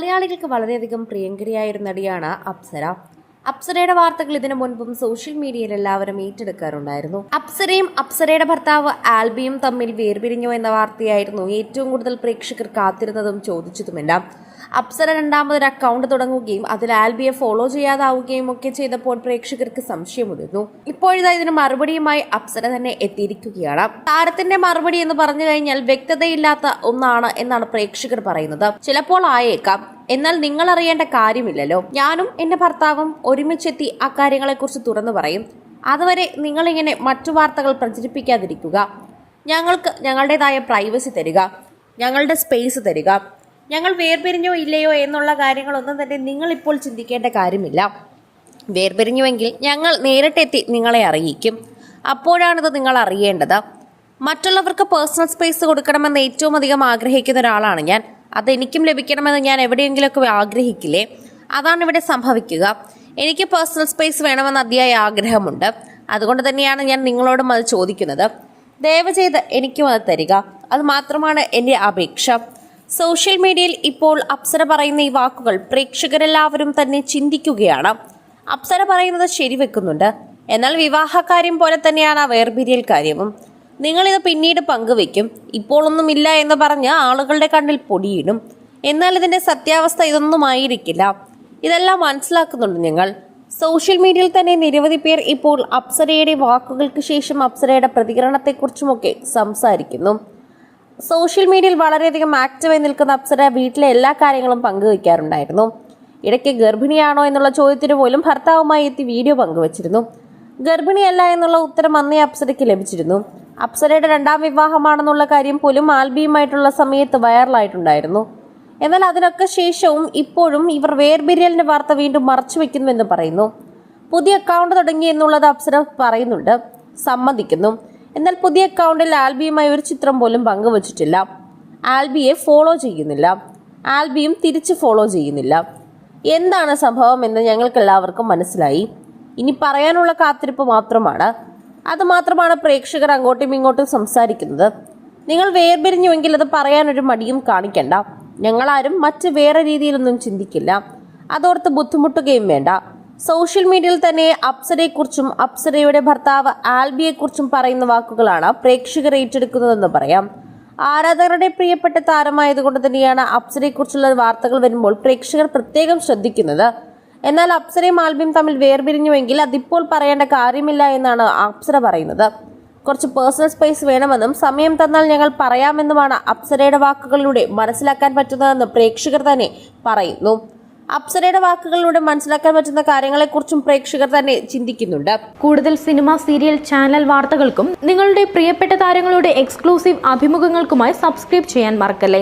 മലയാളികൾക്ക് വളരെയധികം പ്രിയങ്കരിയായ ഒരു നടിയാണ് അപ്സര. അപ്സരയുടെ വാർത്തകൾ ഇതിനു മുൻപും സോഷ്യൽ മീഡിയയിൽ എല്ലാവരും ഏറ്റെടുക്കാറുണ്ടായിരുന്നു. അപ്സരയും അപ്സരയുടെ ഭർത്താവ് ആൽബിയും തമ്മിൽ വേർപിരിഞ്ഞു എന്ന വാർത്തയായിരുന്നു ഏറ്റവും കൂടുതൽ പ്രേക്ഷകർ കാത്തിരുന്നതും ചോദിച്ചതുമെല്ലാം. അപ്സര രണ്ടാമതൊരു അക്കൗണ്ട് തുടങ്ങുകയും അതിൽ ആൽബിയെ ഫോളോ ചെയ്യാതാവുകയും ഒക്കെ ചെയ്തപ്പോൾ പ്രേക്ഷകർക്ക് സംശയമുതിർന്നു. ഇപ്പോഴിതാ ഇതിന് മറുപടിയുമായി അപ്സര തന്നെ എത്തിയിരിക്കുകയാണ്. താരത്തിന്റെ മറുപടി എന്ന് പറഞ്ഞു കഴിഞ്ഞാൽ വ്യക്തതയില്ലാത്ത ഒന്നാണ് എന്നാണ് പ്രേക്ഷകർ പറയുന്നത്. ചിലപ്പോൾ ആയേക്കാം. എന്നാൽ നിങ്ങൾ അറിയേണ്ട കാര്യമില്ലല്ലോ. ഞാനും എന്റെ ഭർത്താവും ഒരുമിച്ചെത്തി അക്കാര്യങ്ങളെക്കുറിച്ച് തുറന്നു പറയും. അതുവരെ നിങ്ങളിങ്ങനെ മറ്റു വാർത്തകൾ പ്രചരിപ്പിക്കാതിരിക്കുക. ഞങ്ങൾക്ക് ഞങ്ങളുടേതായ പ്രൈവസി തരിക. ഞങ്ങളുടെ സ്പേസ് തരിക. ഞങ്ങൾ വേർപിരിഞ്ഞോ ഇല്ലയോ എന്നുള്ള കാര്യങ്ങളൊന്നും തന്നെ നിങ്ങളിപ്പോൾ ചിന്തിക്കേണ്ട കാര്യമില്ല. വേർപിരിഞ്ഞുവെങ്കിൽ ഞങ്ങൾ നേരിട്ടെത്തി നിങ്ങളെ അറിയിക്കും. അപ്പോഴാണിത് നിങ്ങൾ അറിയേണ്ടത്. മറ്റുള്ളവർക്ക് പേഴ്സണൽ സ്പേസ് കൊടുക്കണമെന്ന് ഏറ്റവും അധികം ആഗ്രഹിക്കുന്ന ഒരാളാണ് ഞാൻ. അതെനിക്കും ലഭിക്കണമെന്ന് ഞാൻ എവിടെയെങ്കിലുമൊക്കെ ആഗ്രഹിക്കില്ലേ? അതാണ് ഇവിടെ സംഭവിക്കുക. എനിക്ക് പേഴ്സണൽ സ്പേസ് വേണമെന്ന് അതിയായ ആഗ്രഹമുണ്ട്. അതുകൊണ്ട് തന്നെയാണ് ഞാൻ നിങ്ങളോടും അത് ചോദിക്കുന്നത്. ദയവ് ചെയ്ത് എനിക്കും അത് തരിക. അത് മാത്രമാണ് എന്റെ അപേക്ഷ. സോഷ്യൽ മീഡിയയിൽ ഇപ്പോൾ അപ്സര പറയുന്ന ഈ വാക്കുകൾ പ്രേക്ഷകരെല്ലാവരും തന്നെ ചിന്തിക്കുകയാണ്. അപ്സര പറയുന്നത് ശരിവെക്കുന്നുണ്ട്. എന്നാൽ വിവാഹകാര്യം പോലെ തന്നെയാണ് വേർപിരിയൽ കാര്യവും. നിങ്ങളിത് പിന്നീട് പങ്കുവെക്കും. ഇപ്പോഴൊന്നുമില്ല എന്ന് പറഞ്ഞ് ആളുകളുടെ കണ്ണിൽ പൊടിയിടും. എന്നാൽ ഇതിന്റെ സത്യാവസ്ഥ ഇതൊന്നും ആയിരിക്കില്ല ഇതെല്ലാം മനസ്സിലാക്കുന്നുണ്ട് ഞങ്ങൾ സോഷ്യൽ മീഡിയയിൽ തന്നെ നിരവധി പേർ ഇപ്പോൾ അപ്സരയുടെ വാക്കുകൾക്ക് ശേഷം അപ്സരയുടെ പ്രതികരണത്തെക്കുറിച്ചുമൊക്കെ സംസാരിക്കുന്നു. സോഷ്യൽ മീഡിയയിൽ വളരെയധികം ആക്റ്റീവായി നിൽക്കുന്ന അപ്സര വീട്ടിലെ എല്ലാ കാര്യങ്ങളും പങ്കുവയ്ക്കാറുണ്ടായിരുന്നു ഇടയ്ക്ക് ഗർഭിണിയാണോ എന്നുള്ള ചോദ്യത്തിന് പോലും ഭർത്താവുമായി എത്തി വീഡിയോ പങ്കുവച്ചിരുന്നു. ഗർഭിണിയല്ല എന്നുള്ള ഉത്തരം അന്നേ അപ്സരയ്ക്ക് ലഭിച്ചിരുന്നു. അപ്സരയുടെ രണ്ടാം വിവാഹമാണെന്നുള്ള കാര്യം പോലും ആൽബിയുമായിട്ടുള്ള സമയത്ത് വൈറലായിട്ടുണ്ടായിരുന്നു. എന്നാൽ അതിനൊക്കെ ശേഷവും ഇപ്പോഴും ഇവർ വേർപിരിയലിന്റെ വാർത്ത വീണ്ടും മറച്ചു വെക്കുന്നുവെന്ന് പറയുന്നു. പുതിയ അക്കൗണ്ട് തുടങ്ങി എന്നുള്ളത് അപ്സര പറയുന്നുണ്ട്. സമ്മതിക്കുന്നു. എന്നാൽ പുതിയ അക്കൗണ്ടിൽ ആൽബിയുമായി ഒരു ചിത്രം പോലും പങ്കുവച്ചിട്ടില്ല. ആൽബിയെ ഫോളോ ചെയ്യുന്നില്ല. ആൽബിയും തിരിച്ച് ഫോളോ ചെയ്യുന്നില്ല. എന്താണ് സംഭവം എന്ന് ഞങ്ങൾക്ക് എല്ലാവർക്കും മനസ്സിലായി. ഇനി പറയാനുള്ള കാത്തിരിപ്പ് മാത്രമാണ്. അത് മാത്രമാണ് പ്രേക്ഷകർ അങ്ങോട്ടും ഇങ്ങോട്ടും സംസാരിക്കുന്നത്. നിങ്ങൾ വേർപിരിഞ്ഞുവെങ്കിൽ അത് പറയാനൊരു മടിയും കാണിക്കണ്ട. ഞങ്ങളാരും മറ്റ് വേറെ രീതിയിലൊന്നും ചിന്തിക്കില്ല. അതോർത്ത് ബുദ്ധിമുട്ടുകയും വേണ്ട. സോഷ്യൽ മീഡിയയിൽ തന്നെ അപ്സരയെക്കുറിച്ചും അപ്സരയുടെ ഭർത്താവ് ആൽബിയെക്കുറിച്ചും പറയുന്ന വാക്കുകളാണ് പ്രേക്ഷകർ ഏറ്റെടുക്കുന്നതെന്ന് പറയാം. ആരാധകരുടെ പ്രിയപ്പെട്ട താരമായതുകൊണ്ട് തന്നെയാണ് അപ്സരയെക്കുറിച്ചുള്ള വാർത്തകൾ വരുമ്പോൾ പ്രേക്ഷകർ പ്രത്യേകം ശ്രദ്ധിക്കുന്നത്. എന്നാൽ അപ്സരയും ആൽബിയും തമ്മിൽ വേർപിരിഞ്ഞുവെങ്കിൽ അതിപ്പോൾ പറയേണ്ട കാര്യമില്ല എന്നാണ് അപ്സര പറയുന്നത്. കുറച്ച് പേഴ്സണൽ സ്പേസ് വേണമെന്നും സമയം തന്നാൽ ഞങ്ങൾ പറയാമെന്നുമാണ് അപ്സരയുടെ വാക്കുകളിലൂടെ മനസ്സിലാക്കാൻ പറ്റുന്നതെന്ന് പ്രേക്ഷകർ തന്നെ പറയുന്നു. അപ്സരയുടെ വാക്കുകളിലൂടെ മനസ്സിലാക്കാൻ പറ്റുന്ന കാര്യങ്ങളെക്കുറിച്ചും പ്രേക്ഷകർ തന്നെ ചിന്തിക്കുന്നുണ്ട്. കൂടുതൽ സിനിമ സീരിയൽ ചാനൽ വാർത്തകൾക്കും നിങ്ങളുടെ പ്രിയപ്പെട്ട താരങ്ങളുടെ എക്സ്ക്ലൂസീവ് അഭിമുഖങ്ങൾക്കുമായി സബ്സ്ക്രൈബ് ചെയ്യാൻ മറക്കല്ലേ?